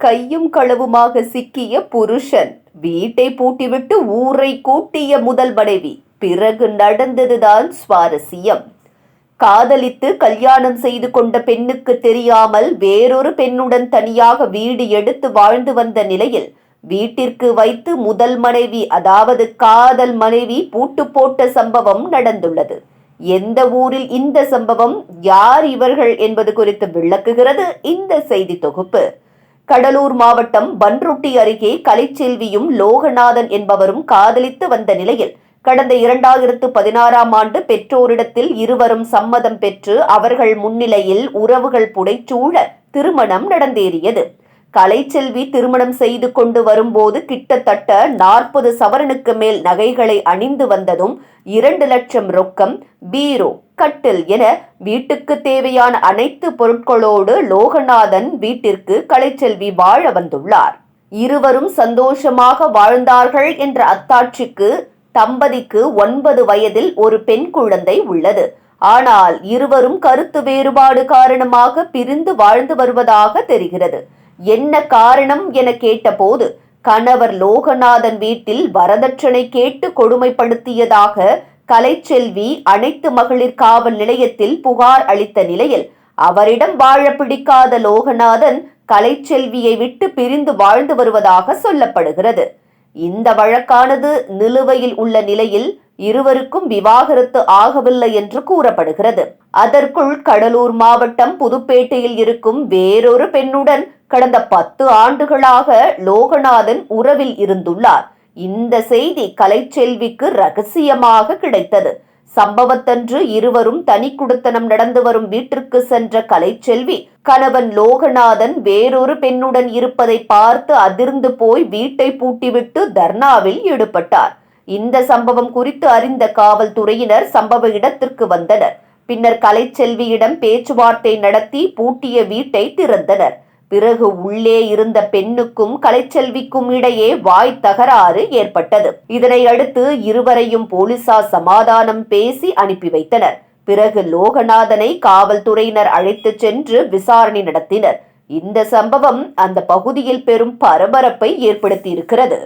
கையும் களவுமாக சிக்கிய புருஷன் வீட்டை பூட்டிவிட்டு ஊரை கூட்டிய முதல் மனைவி. பிறகு நடந்ததுதான் சுவாரஸ்யம். காதலித்து கல்யாணம் செய்து கொண்ட பெண்ணுக்கு தெரியாமல் வேறொரு பெண்ணுடன் தனியாக வீடு எடுத்து வாழ்ந்து வந்த நிலையில் வீட்டிற்கு வைத்து முதல் மனைவி அதாவது காதல் மனைவி பூட்டு போட்ட சம்பவம் நடந்துள்ளது. எந்த ஊரில் இந்த சம்பவம் யார் இவர்கள் என்பது குறித்து விளக்குகிறது இந்த செய்தி தொகுப்பு. கடலூர் மாவட்டம் பன்ருட்டி அருகே கலைச்செல்வியும் லோகநாதன் என்பவரும் காதலித்து வந்த நிலையில் கடந்த இரண்டாயிரத்து பதினாறாம் ஆண்டு பெற்றோரிடத்தில் இருவரும் சம்மதம் பெற்று அவர்கள் முன்னிலையில் உறவுகள் புடைச்சூழ திருமணம் நடந்தேறியது. கலைச்செல்வி திருமணம் செய்து கொண்டு வரும்போது கிட்டத்தட்ட நாற்பது சவரனுக்கு மேல் நகைகளை அணிந்து வந்ததும் இரண்டு லட்சம் ரொக்கம் பீரோ கட்டில் என வீட்டுக்கு தேவையான அனைத்து பொருட்களோடு லோகநாதன் வீட்டிற்கு கலைச்செல்வி வாழ வந்துள்ளார். இருவரும் சந்தோஷமாக வாழ்ந்தார்கள் என்ற அத்தாட்சிக்கு தம்பதிக்கு ஒன்பது வயதில் ஒரு பெண் குழந்தை உள்ளது. ஆனால் இருவரும் கருத்து வேறுபாடு காரணமாக பிரிந்து வாழ்ந்து வருவதாக தெரிகிறது. என்ன காரணம் என கேட்டபோது கணவர் லோகநாதன் வீட்டில் வரதட்சணை கேட்டு கொடுமைப்படுத்தியதாக கலைச்செல்வி அனைத்து மகளிர் காவல் நிலையத்தில் புகார் அளித்த நிலையில் அவரிடம் வாழ பிடிக்காத லோகநாதன் கலைச்செல்வியை விட்டு பிரிந்து வாழ்ந்து வருவதாக சொல்லப்படுகிறது. இந்த வழக்கானது நிலுவையில் உள்ள நிலையில் இருவருக்கும் விவாகரத்து ஆகவில்லை என்று கூறப்படுகிறது. அதற்குள் கடலூர் மாவட்டம் புதுப்பேட்டையில் இருக்கும் வேறொரு பெண்ணுடன் கடந்த பத்து ஆண்டுகளாக லோகநாதன் உறவில் இருந்துள்ளார். இந்த செய்தி கலைச்செல்விக்கு ரகசியமாக கிடைத்தது. சம்பவத்தன்று இருவரும் தனி குடுத்தனம் நடந்து வரும் வீட்டிற்கு சென்ற கலைச்செல்வி கணவன் லோகநாதன் வேறொரு பெண்ணுடன் இருப்பதை பார்த்து அதிர்ந்து போய் வீட்டை பூட்டிவிட்டு தர்ணாவில் ஈடுபட்டார். இந்த சம்பவம் குறித்து அறிந்த காவல்துறையினர் சம்பவ இடத்திற்கு வந்தனர். பின்னர் கலைச்செல்வியிடம் பேச்சுவார்த்தை நடத்தி பூட்டிய வீட்டை திறந்தனர். பிறகு உள்ளே இருந்த பெண்ணுக்கும் கலைச்செல்விக்கும் இடையே வாய் தகராறு ஏற்பட்டது. இதனை அடுத்து இருவரையும் போலீசார் சமாதானம் பேசி அனுப்பி வைத்தனர். பிறகு லோகநாதனை காவல்துறையினர் அழைத்துச் சென்று விசாரணை நடத்தினர். இந்த சம்பவம் அந்த பகுதியில் பெரும் பரபரப்பை ஏற்படுத்தியிருக்கிறது.